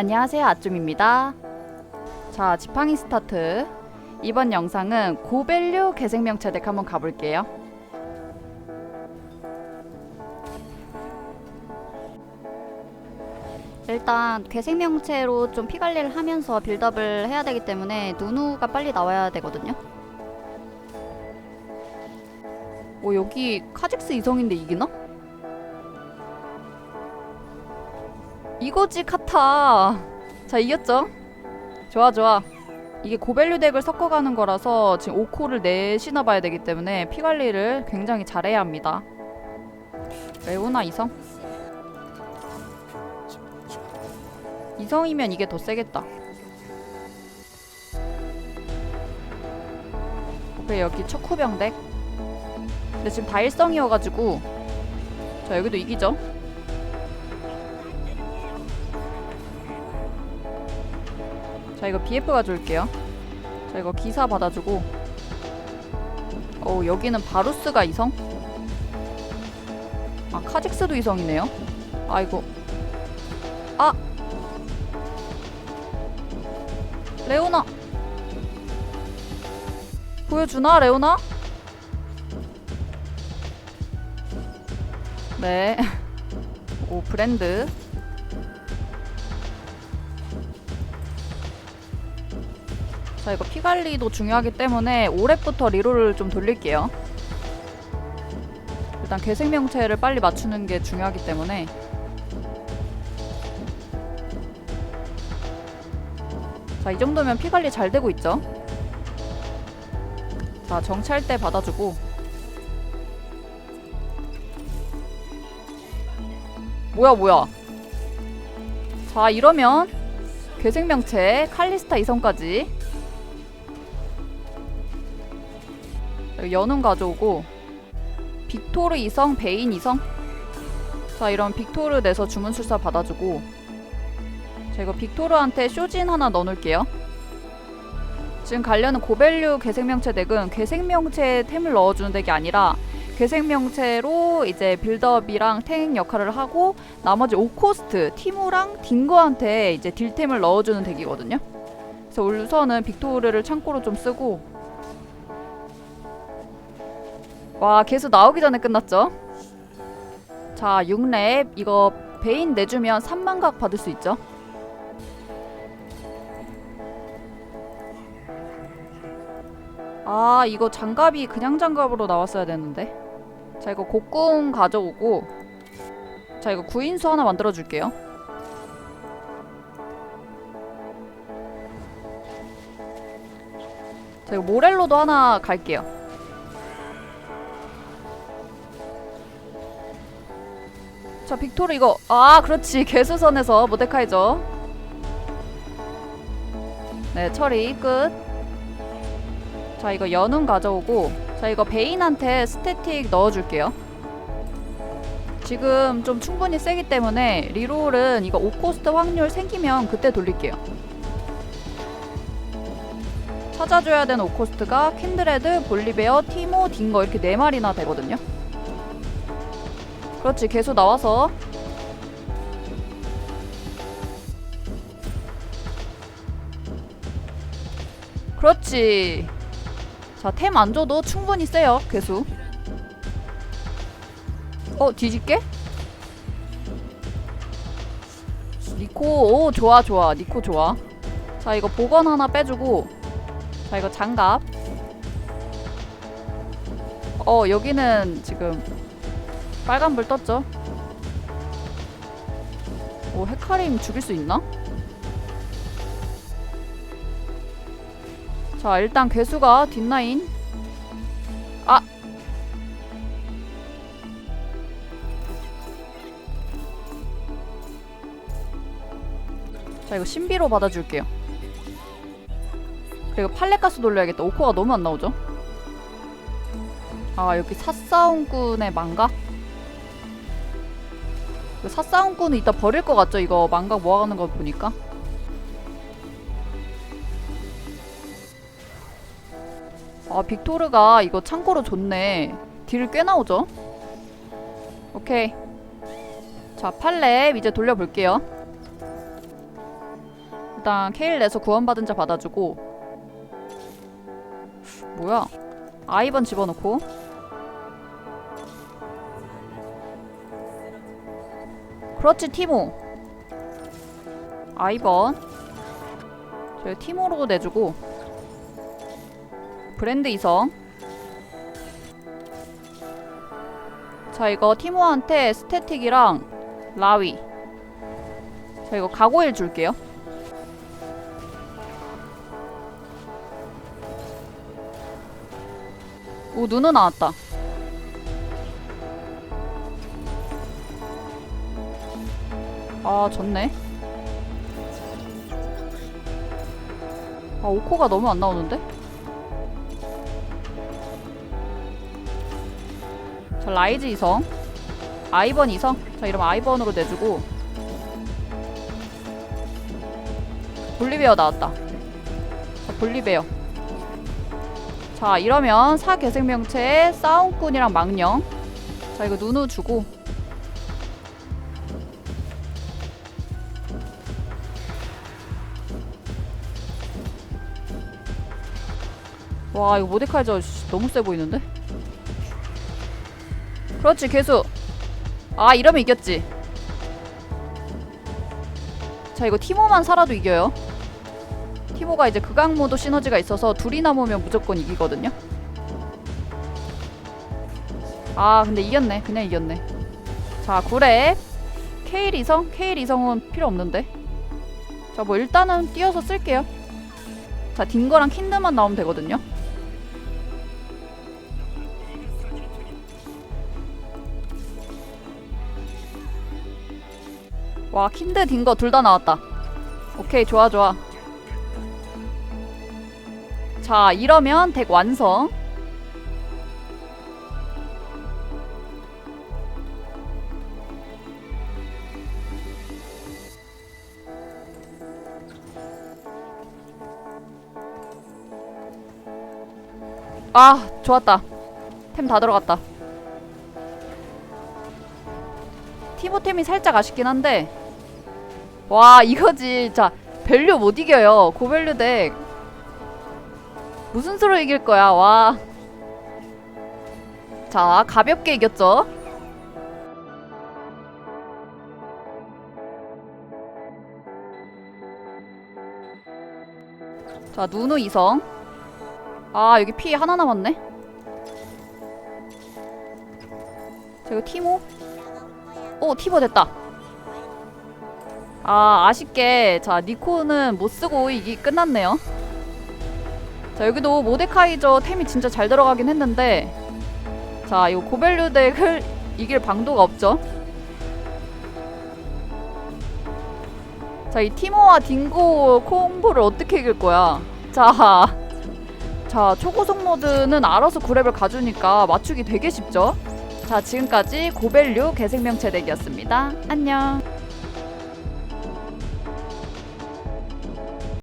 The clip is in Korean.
안녕하세요 아쫌입니다. 자 지팡이 스타트. 이번 영상은 고밸류 개생명체 덱 한번 가볼게요. 일단 개생명체로 좀 피관리를 하면서 빌드업을 해야 되기 때문에 누누가 빨리 나와야 되거든요. 오 여기 카직스 이성인데 이기나? 이거지 카타. 자 이겼죠? 좋아 좋아. 이게 고밸류 덱을 섞어가는 거라서 지금 5코를 넷이나 봐야 되기 때문에 피 관리를 굉장히 잘해야 합니다. 레오나 이성? 이성이면 이게 더 세겠다. 오케이 여기 척후병 덱. 근데 지금 다 일성이어가지고 자 여기도 이기죠 이거 BF 가져올게요. 자 이거 기사 받아주고. 어 여기는 바루스가 이성? 아 카직스도 이성이네요? 아이고. 아! 레오나! 보여주나 레오나? 네. 오 브랜드 자 이거 피 관리도 중요하기 때문에 5렙부터 리롤을 좀 돌릴게요. 일단 개생명체를 빨리 맞추는 게 중요하기 때문에 자 이 정도면 피 관리 잘 되고 있죠. 자 정찰 때 받아주고 뭐야 뭐야 자 이러면 괴생명체 칼리스타 이성까지 연운 가져오고 빅토르 이성 베인 이성 자 이런 빅토르 내서 주문술사 받아주고 자 이거 빅토르한테 쇼진 하나 넣어놓을게요 지금 가려는 고밸류 괴생명체 덱은 괴생명체 템을 넣어주는 덱이 아니라 괴생명체로 이제 빌드업이랑 탱 역할을 하고 나머지 오코스트 티모랑 딩거한테 이제 딜템을 넣어주는 덱이거든요. 그래서 우선은 빅토르를 창고로 좀 쓰고 와 개수 나오기 전에 끝났죠. 자 6렙. 이거 베인 내주면 3만각 받을 수 있죠. 아 이거 장갑이 그냥 장갑으로 나왔어야 되는데. 자 이거 곡궁 가져오고. 자 이거 구인수 하나 만들어 줄게요. 자 이거 모렐로도 하나 갈게요 자 빅토르 이거 아 그렇지. 개수선에서 모데카이죠. 네 처리 끝. 자 이거 연운 가져오고 자 이거 베인한테 스태틱 넣어줄게요. 지금 좀 충분히 세기 때문에 리롤은 이거 5코스트 확률 생기면 그때 돌릴게요. 찾아줘야 되는 5코스트가 킨드레드, 볼리베어, 티모, 딩거 이렇게 4마리나 되거든요 그렇지 개수 나와서 그렇지 자, 템 안 줘도 충분히 세요, 괴수. 어, 뒤집게? 니코, 오, 좋아, 좋아. 니코 좋아. 자, 이거 보건 하나 빼주고. 자, 이거 장갑. 어, 여기는 지금 빨간불 떴죠? 오, 헤카림 죽일 수 있나? 자 일단 괴수가 뒷라인 아! 자 이거 신비로 받아줄게요 그리고 팔레가스 돌려야겠다 오코가 너무 안 나오죠 아 여기 사싸움꾼의 망각 사싸움꾼은 이따 버릴 것 같죠? 이거 망각 모아가는 거 보니까. 아 빅토르가 이거 창고로 좋네. 딜 꽤 나오죠? 오케이. 자 팔렙 이제 돌려볼게요. 일단 케일 내서 구원받은 자 받아주고. 뭐야? 아이번 집어넣고 그렇지 티모. 아이번. 저희 티모로 내주고. 브랜드 이성. 자 이거 티모한테 스태틱이랑 라위. 자 이거 가고일 줄게요. 오 누누 나왔다 아 좋네. 아 오코가 너무 안 나오는데? 자 라이즈 이성. 아이번 이성. 자 이러면 아이번으로 내주고. 볼리베어 나왔다. 자 볼리베어. 자 이러면 사개생명체에 싸움꾼이랑 망령. 자 이거 누누 주고 와 이거 모데카이저 씨, 너무 세 보이는데? 그렇지 개수. 아 이러면 이겼지. 자 이거 티모만 살아도 이겨요. 티모가 이제 극악모도 시너지가 있어서 둘이 남으면 무조건 이기거든요. 아 근데 이겼네. 그냥 이겼네. 자 구랩 케일 이성? 케일 이성은 필요 없는데. 자 뭐 일단은 띄어서 쓸게요. 자 딩거랑 킨드만 나오면 되거든요 와 킨드 딩거 둘 다 나왔다. 오케이 좋아 좋아. 자 이러면 덱 완성. 아 좋았다. 템 다 들어갔다. 티모템이 살짝 아쉽긴 한데 와 이거지. 자 밸류 못 이겨요. 고밸류 덱 무슨 수로 이길 거야? 와. 자 가볍게 이겼죠? 자 누누 이성. 아 여기 피 하나 남았네. 자 이거 티모? 오 티모 됐다 아 아쉽게. 자 니코는 못쓰고 이기 끝났네요. 자 여기도 모데카이저 템이 진짜 잘 들어가긴 했는데 자 이거 고밸류 덱을 이길 방도가 없죠. 자 이 티모와 딩고 콤보를 어떻게 이길 거야? 자, 자 초고속 모드는 알아서 9렙을 가주니까 맞추기 되게 쉽죠? 자 지금까지 고밸류 개생명체 덱이었습니다. 안녕